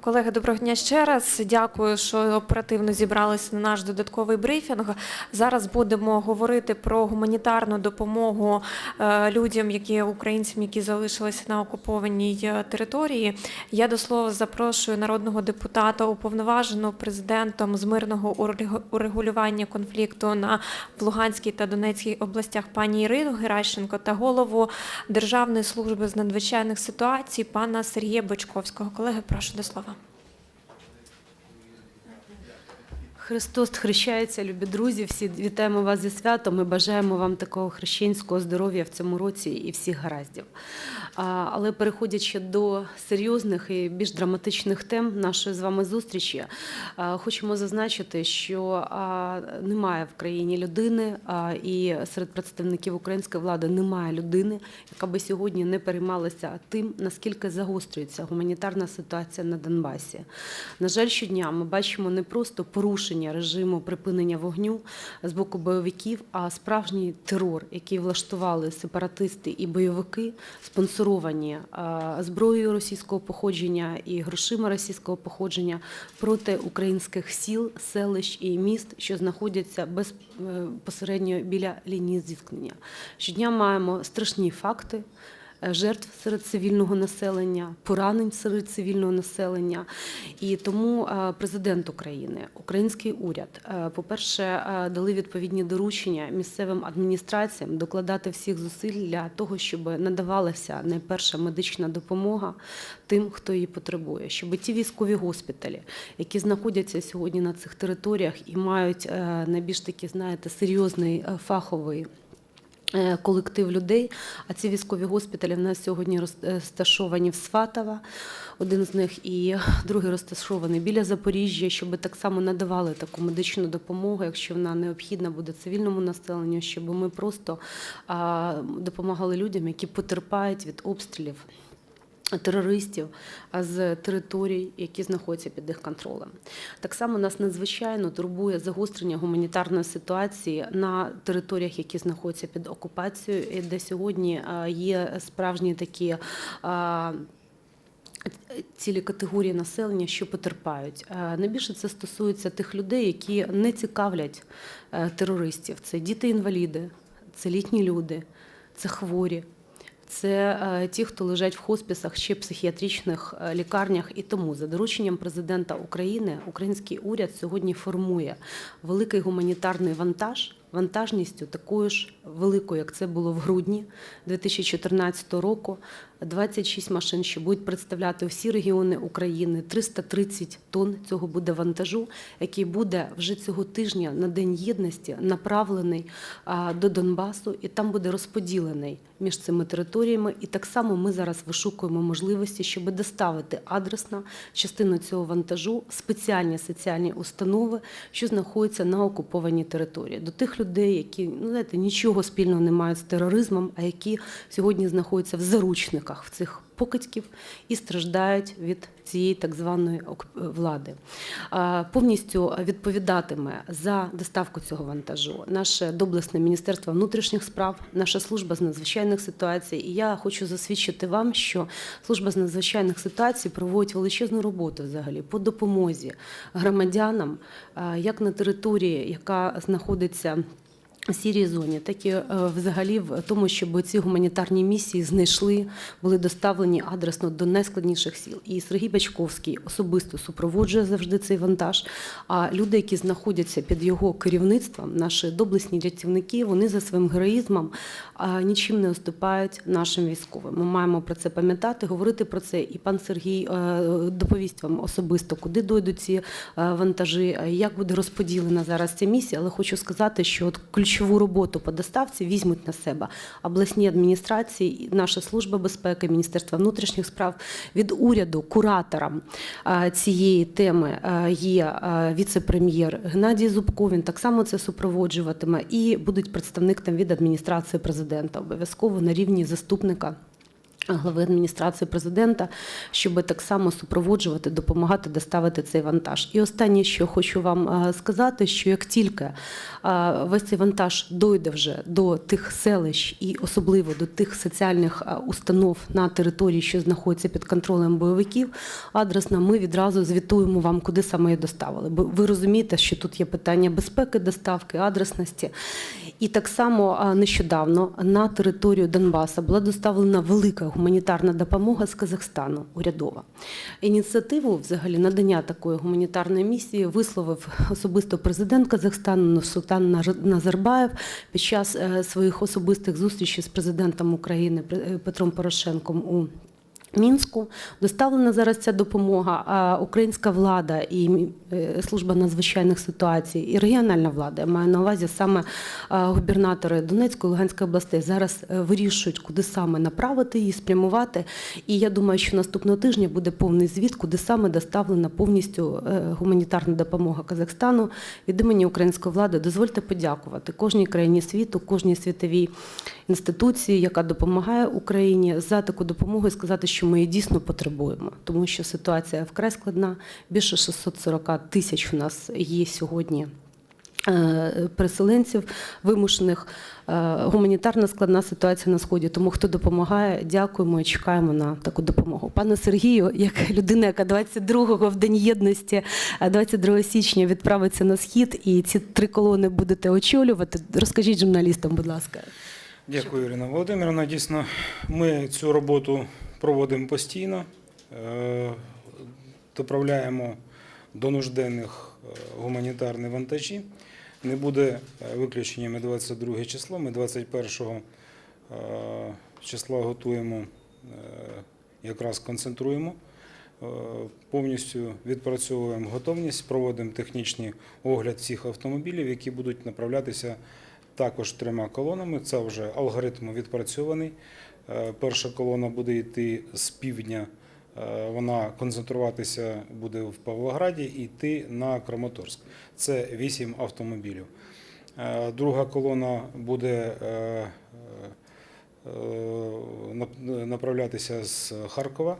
Колеги, доброго дня ще раз. Дякую, що оперативно зібралися на наш додатковий брифінг. Зараз будемо говорити про гуманітарну допомогу е, людям, які українцям, які залишилися на окупованій е, території. Я до слова запрошую народного депутата, уповноваженого президентом з мирного урег- урегулювання конфлікту на Луганській та Донецькій областях пані Ірину Геращенко та голову Державної служби з надзвичайних ситуацій пана Сергія Бочковського. Колеги, прошу до слова. Христос хрещається, любі друзі. Всі вітаємо вас зі святом. Ми бажаємо вам такого хрещенського здоров'я в цьому році і всіх гараздів. Але переходячи до серйозних і більш драматичних тем нашої з вами зустрічі, хочемо зазначити, що немає в країні людини, і серед представників української влади немає людини, яка би сьогодні не переймалася тим, наскільки загострюється гуманітарна ситуація на Донбасі. На жаль, щодня ми бачимо не просто порушення режиму припинення вогню з боку бойовиків, а справжній терор, який влаштували сепаратисти і бойовики, спонсоровані а, зброєю російського походження і грошима російського походження проти українських сіл, селищ і міст, що знаходяться безпосередньо біля лінії зіткнення. Щодня маємо страшні факти е, жертв серед цивільного населення, поранень серед цивільного населення. І тому е, президент України, український уряд, е, по-перше, е, дали відповідні доручення місцевим адміністраціям докладати всіх зусиль для того, щоб надавалася найперша медична допомога тим, хто її потребує, щоб ті військові госпіталі, які знаходяться сьогодні на цих територіях і мають е, найбільш таки, знаєте, серйозний е, фаховий е, колектив людей. А ці військові госпіталі в нас сьогодні розташовані в Сватова, один з них, і другий розташований біля Запоріжжя, щоб так само надавали таку медичну допомогу, якщо вона необхідна буде цивільному населенню, щоб ми просто допомагали людям, які потерпають від обстрілів терористів з територій, які знаходяться під їх контролем. Так само нас надзвичайно турбує загострення гуманітарної ситуації на територіях, які знаходяться під окупацією, і де сьогодні є справжні такі. Цілі категорії населення, що потерпають. Е, Найбільше це стосується тих людей, які не цікавлять е, терористів. Це діти-інваліди, це літні люди, це хворі, це е, ті, хто лежать в хосписах чи психіатричних е, лікарнях. І тому, за дорученням президента України, український уряд сьогодні формує великий гуманітарний вантаж. Вантажністю такою ж великою, як це було в грудні 2014 року. 26 машин, що будуть представляти всі регіони України. 330 тонн цього буде вантажу, який буде вже цього тижня на День єдності направлений до Донбасу, і там буде розподілений між цими територіями. І так само ми зараз вишукуємо можливості, щоб доставити адресно частину цього вантажу в спеціальні соціальні установи, що знаходяться на окупованій території. До тих людей, які ну знаєте, нічого спільного не мають з тероризмом, а які сьогодні знаходяться в заручниках в цих покидьків і страждають від цієї так званої ок- влади. Повністю відповідатиме за доставку цього вантажу наше доблесне Міністерство внутрішніх справ, наша служба з надзвичайних ситуацій. І я хочу засвідчити вам, що служба з надзвичайних ситуацій проводить величезну роботу взагалі по допомозі громадянам, як на території, яка знаходиться. Сірій зоні, так і е, взагалі в тому, щоб ці гуманітарні місії знайшли, були доставлені адресно до найскладніших сіл. І Сергій Бачковський особисто супроводжує завжди цей вантаж. А люди, які знаходяться під його керівництвом, наші доблесні рятівники, вони за своїм героїзмом нічим не уступають нашим військовим. Ми маємо про це пам'ятати, говорити про це. І пан Сергій е, доповість вам особисто, куди дойдуть ці е, вантажі, як буде розподілена зараз ця місія. Але хочу сказати, що от ключову роботу по доставці візьмуть на себе обласні адміністрації, наша служба безпеки, Міністерство внутрішніх справ від уряду куратором е, цієї теми е, є е, віце-прем'єр Геннадій Зубко. Він так само це супроводжуватиме, і будуть представник там від адміністрації президента обов'язково на рівні заступника глави адміністрації президента, щоб так само супроводжувати, допомагати доставити цей вантаж. І останнє, що хочу вам е, сказати, що як тільки е, весь цей вантаж дойде вже до тих селищ і особливо до тих соціальних е, установ на території, що знаходяться під контролем бойовиків, адресно ми відразу звітуємо вам, куди саме її доставили. Бо ви розумієте, що тут є питання безпеки доставки, адресності. І так само нещодавно на територію Донбаса була доставлена велика гуманітарна допомога з Казахстану, урядова. Ініціативу взагалі надання такої гуманітарної місії висловив особисто президент Казахстану Нурсултан Нар- Назарбаєв під час е, своїх особистих зустрічей з президентом України Пре- Петром Порошенком у Мінську доставлена зараз ця допомога. А українська влада і е, служба надзвичайних ситуацій, і регіональна влада я маю на увазі саме губернатори Донецької Луганської областей зараз е, вирішують, куди саме направити її, спрямувати. І я думаю, що наступного тижня буде повний звіт, куди саме доставлена повністю е, гуманітарна допомога Казахстану від імені української влади. Дозвольте подякувати кожній країні світу, кожній світовій інституції, яка допомагає Україні за таку допомогу і сказати, що ми її дійсно потребуємо, тому що ситуація вкрай складна. Більше 640 тисяч у нас є сьогодні. е, Переселенців вимушених Е, гуманітарна складна ситуація на сході. Тому хто допомагає, дякуємо і чекаємо на таку допомогу. Пане Сергію, як людина, яка 22-го в день єдності, е, 22 січня відправиться на схід, і ці три колони будете очолювати. Розкажіть журналістам, будь ласка. Дякую, Ірина Володимирівна. Дійсно, ми цю роботу проводимо постійно, е, доправляємо до нужденних е, гуманітарні вантажі. Не буде е, виключенням і 22 число. Ми 21 е, числа готуємо, якраз концентруємо, повністю відпрацьовуємо готовність, проводимо технічний огляд всіх автомобілів, які будуть направлятися також трьома колонами. Це вже алгоритм відпрацьований. Е, Перша колона буде йти з півдня, е, вона концентруватися буде в Павлограді і йти на Краматорськ. Це 8 автомобілів. Е, Друга колона буде нап- направлятися з Харкова.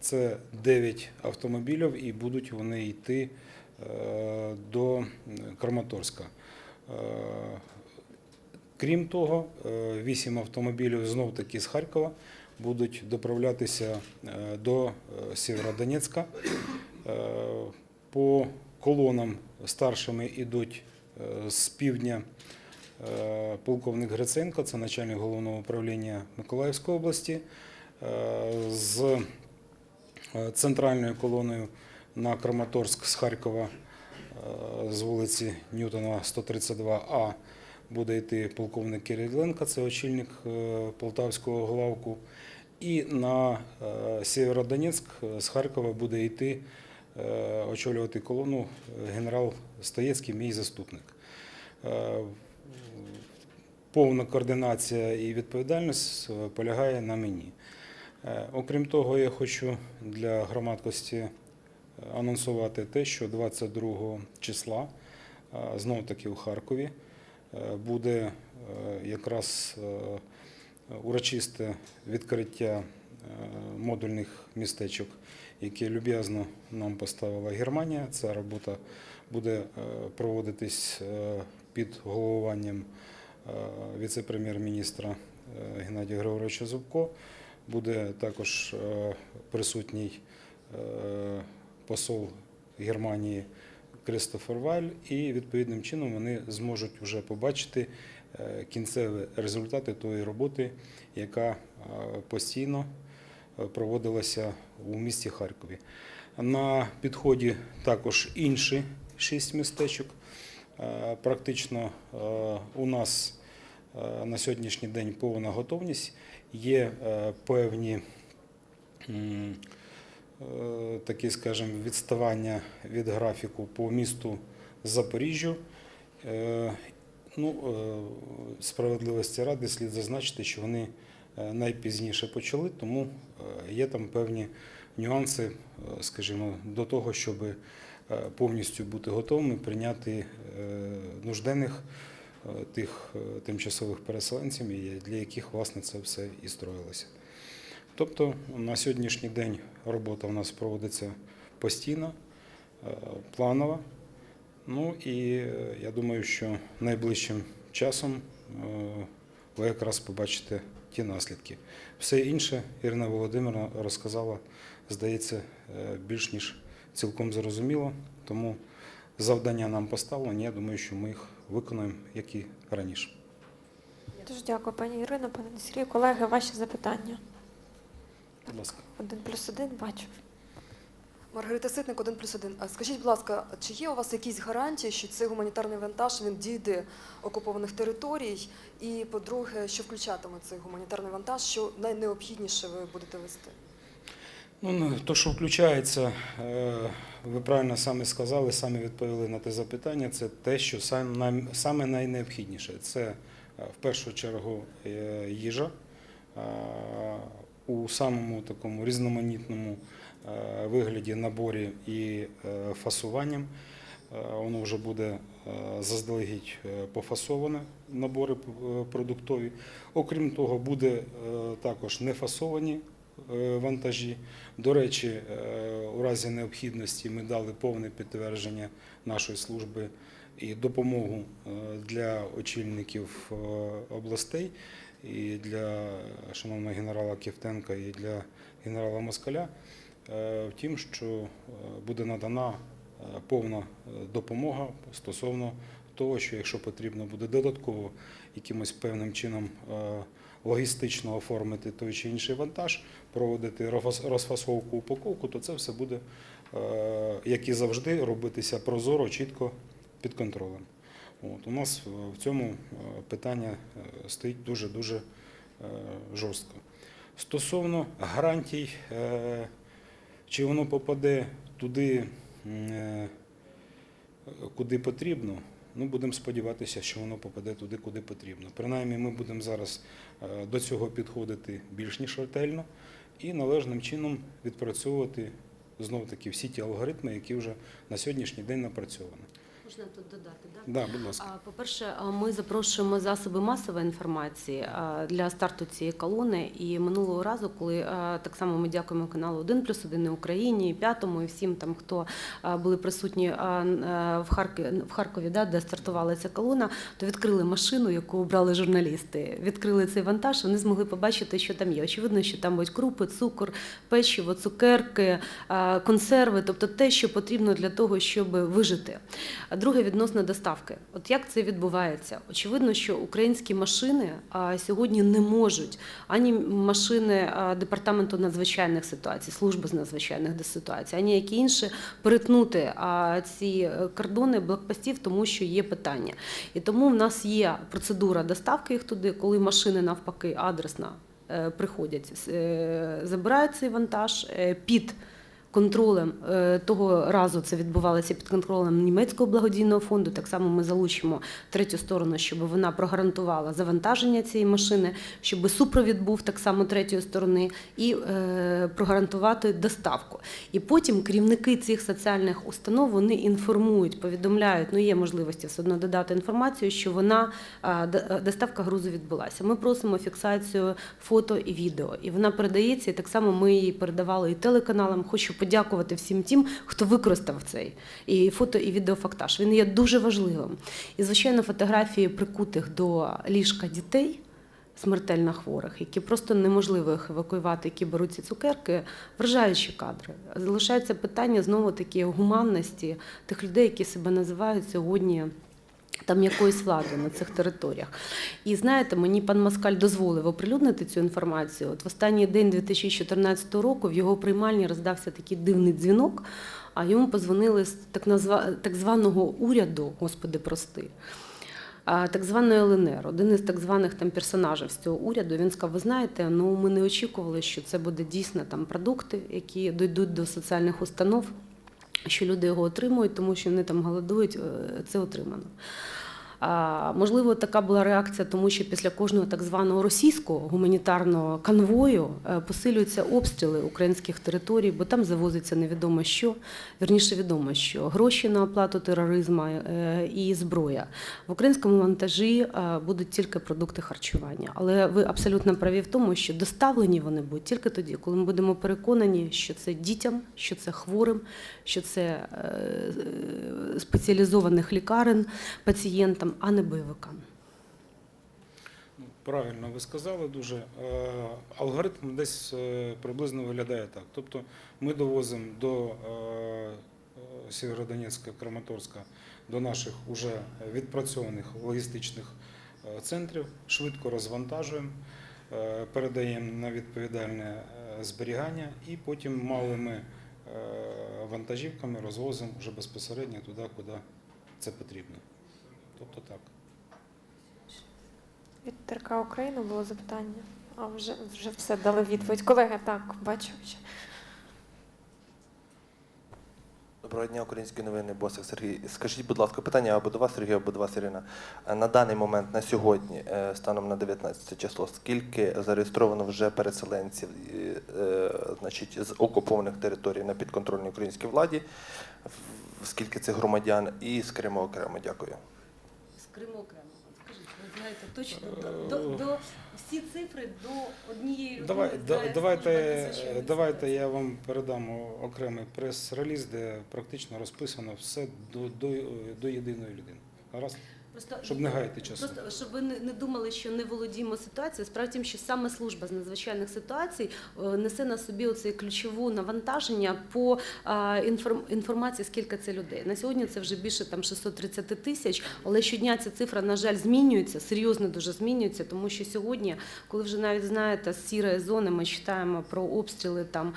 Це 9 автомобілів і будуть вони йти до Краматорська. Е, Крім того, 8 автомобілів знов таки з Харкова будуть доправлятися е, до е, Сєвєродонецька. Е, По колонам старшими йдуть е, з півдня е, полковник Гриценко, це начальник головного управління Миколаївської області. Е, З е, центральною колоною на Краматорськ з Харкова е, з вулиці Ньютона 132А буде йти полковник Кириленко, це очільник е, Полтавського главку. І на е, Сєвєродонецьк е, з Харкова буде йти очолювати колону генерал Стоєцький, мій заступник. Повна координація і відповідальність полягає на мені. Окрім того, я хочу для громадськості е, анонсувати те, що 22 числа е, знов таки у Харкові буде е, якраз е, урочисте відкриття е, модульних містечок, які люб'язно нам поставила Германія. Ця робота буде е, проводитись е, під головуванням е, віце-прем'єр-міністра е, Геннадія Григоровича Зубко. Буде також е, присутній е, посол Германії Кристофер Валь, і відповідним чином вони зможуть вже побачити е, кінцеві результати тої роботи, яка е, постійно е, проводилася у місті Харкові. На підході також інші шість містечок. Практично у нас на сьогоднішній день повна готовність. Є певні такі, скажімо, відставання від графіку по місту Запоріжжю. Е, Ну, е, справедливості ради слід зазначити, що вони е, найпізніше почали, тому е, є там певні нюанси, е, скажімо, до того, щоб е, повністю бути готовими прийняти е, нужденних е, тих е, тимчасових переселенців, для яких власне це все і строїлося. Тобто на сьогоднішній день робота у нас проводиться постійно, е, планова. Ну і е, я думаю, що найближчим часом е, ви якраз побачите ті наслідки. Все інше Ірина Володимирівна розказала, здається, більш ніж цілком зрозуміло. Тому завдання нам поставлені. Я думаю, що ми їх виконаємо, як і раніше. Дуже дякую, пані Ірино, пане Сергію. Колеги, ваші запитання. Будь ласка. Один плюс один бачу. Маргарита Ситник, 1 плюс 1. А скажіть, будь ласка, чи є у вас якісь гарантії, що цей гуманітарний вантаж він дійде окупованих територій? І по-друге, що включатиме цей гуманітарний вантаж, що найнеобхідніше ви будете вести? Ну, ну, то, що включається, е, ви правильно самі сказали, самі відповіли на те запитання. Це те, що сам- саме найнеобхідніше. Це е, в першу чергу е, їжа у самому такому різноманітному е, вигляді, наборі і е, фасуванням. Е, Воно вже буде заздалегідь пофасоване, набори продуктові. Окрім того, буде також нефасовані вантажі. До речі, у разі необхідності ми дали повне підтвердження нашої служби і допомогу для очільників областей, і для шановного генерала Ківтенка, і для генерала Москаля. е, В тім, що е, буде надана е, повна допомога стосовно того, що якщо потрібно буде додатково якимось певним чином логістично оформити той чи інший вантаж, проводити розфасовку упаковку, то це все буде, як і завжди, робитися прозоро, чітко під контролем. От, у нас е, в цьому е, питання е, стоїть дуже-дуже жорстко. Стосовно гарантій, чи воно попаде туди, куди потрібно, ну будемо сподіватися, що воно попаде туди, куди потрібно. Принаймні, ми будемо зараз до цього підходити більш ніж ретельно і належним чином відпрацьовувати знову таки всі ті алгоритми, які вже на сьогоднішній день напрацьовані. Можна тут додати, так? Да, будь ласка. По-перше, ми запрошуємо засоби масової інформації для старту цієї колони. І минулого разу, коли так само ми дякуємо каналу 1 плюс 1 Україні, і п'ятому, і всім там, хто були присутні в Харкові, в Харкові, да, де стартувала ця колона, то відкрили машину, яку обрали журналісти. Відкрили цей вантаж, вони змогли побачити, що там є. Очевидно, що там будуть крупи, цукор, печиво, цукерки, консерви, тобто те, що потрібно для того, щоб вижити. Друге відносно доставки. От як це відбувається? Очевидно, що українські машини сьогодні не можуть ані машини департаменту надзвичайних ситуацій, служби з надзвичайних ситуацій, ані які інші перетнути ці е, кордони блокпостів, тому що є питання. І тому в нас є процедура доставки їх туди, коли машини навпаки адресно е, приходять, е, забирають цей вантаж під контролем е, того разу це відбувалося під контролем німецького благодійного фонду. Так само ми залучимо третю сторону, щоб вона прогарантувала завантаження цієї машини, щоб супровід був так само третьої сторони, і е, прогарантувати доставку. І потім керівники цих соціальних установ вони інформують, повідомляють, ну є можливості все одно додати інформацію, що вона доставка грузу відбулася. Ми просимо фіксацію фото і відео, і вона передається. І так само ми її передавали і телеканалам. Хочу подякувати всім тим, хто використав цей і фото і відеофактаж. Він є дуже важливим. І звичайно, фотографії прикутих до ліжка дітей. Смертельно хворих, які просто неможливо їх евакуювати, які беруть ці цукерки, вражаючі кадри. Залишається питання знову таки гуманності тих людей, які себе називають сьогодні там якоюсь владою на цих територіях. І знаєте, мені пан Москаль дозволив оприлюднити цю інформацію. От в останній день 2014 року в його приймальні роздався такий дивний дзвінок, а йому позвонили з так, назва, так званого уряду, господи, прости. Так званої ЛНР, один із так званих там персонажів з цього уряду, він сказав: ви знаєте, ну ми не очікували, що це буде дійсно там продукти, які дійдуть до соціальних установ, що люди його отримують, тому що вони там голодують, е, це отримано. Можливо, така була реакція, тому що після кожного так званого російського гуманітарного конвою е, посилюються обстріли українських територій, бо там завозиться невідомо що, вірніше відомо, що гроші на оплату тероризму е, і зброя. В українському вантажі е, будуть тільки продукти харчування. Але ви абсолютно праві в тому, що доставлені вони будуть тільки тоді, коли ми будемо переконані, що це дітям, що це хворим, що це спеціалізованих лікарень пацієнтам, а не бойовикам. Ну, Правильно ви сказали дуже. Е, Алгоритм десь е, приблизно виглядає так. Тобто ми довозимо до е, Сєвєродонецька, Краматорська, до наших уже відпрацьованих логістичних центрів, швидко розвантажуємо, передаємо на відповідальне зберігання і потім малими вантажівками розвозимо вже безпосередньо туди, куди це потрібно. Тобто так. Від ТРК України було запитання. А вже, вже все дали відповідь. Колеги, так, бачу. Доброго дня, українські новини, Босик Сергій. Скажіть, будь ласка, питання або до вас, Сергій, або до вас, Ірина. На даний момент, на сьогодні, е, станом на 19 число, скільки зареєстровано вже переселенців е, е, значить, з окупованих територій на підконтрольній українській владі? Скільки це громадян і з Криму окремо? Дякую. Криму окремо. Скажіть, ви знаєте точно до, до, до всі цифри до однієї Давай, людини да, знає давайте, надзвичайних давайте я вам передам окремий прес-реліз, де практично розписано все до, до, до єдиної людини. Гаразд? Просто Щоб не гаяти часу. Просто щоб ви не, думали, що не володіємо ситуацією. Справді, тим, що саме служба з надзвичайних ситуацій е, несе на собі оце ключову навантаження по інформ, інформації, скільки це людей. На сьогодні це вже більше там 630 тисяч, але щодня ця цифра, на жаль, змінюється, серйозно дуже змінюється, тому що сьогодні, коли вже навіть знаєте, з сірої зони ми читаємо про обстріли там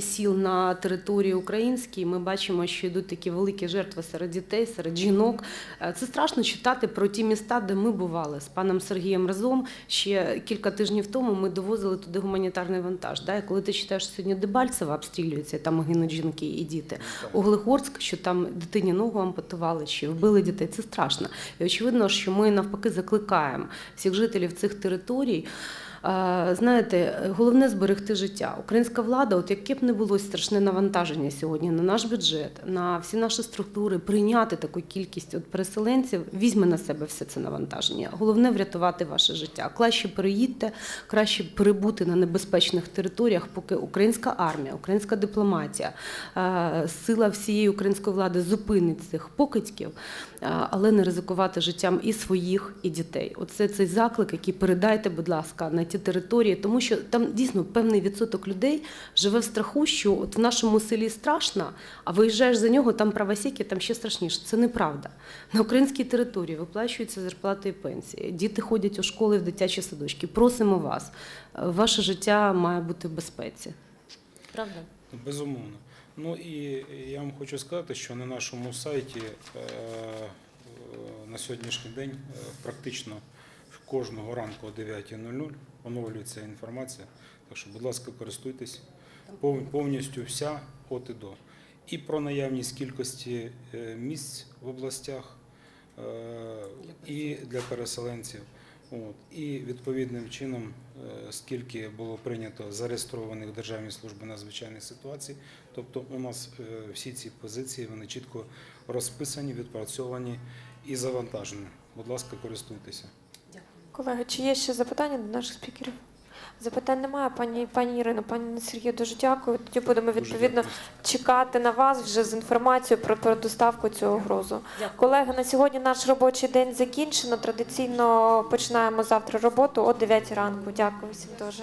сіл на території українській, ми бачимо, що йдуть такі великі жертви серед дітей, серед жінок. Е, Це страшно читати про ті міста, де ми бували з паном Сергієм разом. Ще кілька тижнів тому ми довозили туди гуманітарний вантаж. Да? І коли ти читаєш, що сьогодні Дебальцево обстрілюється, там гинуть жінки і діти. Углегорськ, що там дитині ногу ампутували чи вбили дітей, це страшно. І очевидно, що ми навпаки закликаємо всіх жителів цих територій. Знаєте, головне зберегти життя. Українська влада, от яке б не було страшне навантаження сьогодні на наш бюджет, на всі наші структури, прийняти таку кількість от переселенців, візьме на себе все це навантаження. Головне врятувати ваше життя. Краще переїдьте, краще перебути на небезпечних територіях, поки українська армія, українська дипломатія, сила всієї української влади зупинить цих покидьків, але не ризикувати життям і своїх, і дітей. Оце цей заклик, який передайте, будь ласка, на ті території, тому що там дійсно певний відсоток людей живе в страху, що от в нашому селі страшно, а виїжджаєш за нього, там правосіки, там ще страшніше. Це неправда. На українській території виплачуються зарплати і пенсії. Діти ходять у школи в дитячі садочки. Просимо вас, ваше життя має бути в безпеці. Правда? Безумовно. Ну і я вам хочу сказати, що на нашому сайті е, на сьогоднішній день е, практично кожного ранку о 9.00 оновлюється інформація. Так що, будь ласка, користуйтесь повністю вся от і до. І про наявність кількості е, місць в областях е, і для переселенців. От. І відповідним чином, е, скільки було прийнято зареєстрованих Державній службі надзвичайних ситуацій, тобто у нас всі ці позиції вони чітко розписані, відпрацьовані і завантажені. Будь ласка, користуйтеся. Колеги, чи є ще запитання до наших спікерів? Запитань немає, пані пані Ірино, пані Сергію, дуже дякую. Тоді будемо відповідно чекати на вас вже з інформацією про, про доставку цього грузу. Дякую. Колеги, на сьогодні наш робочий день закінчено. Традиційно починаємо завтра роботу о 9 ранку. Дякую всім дуже.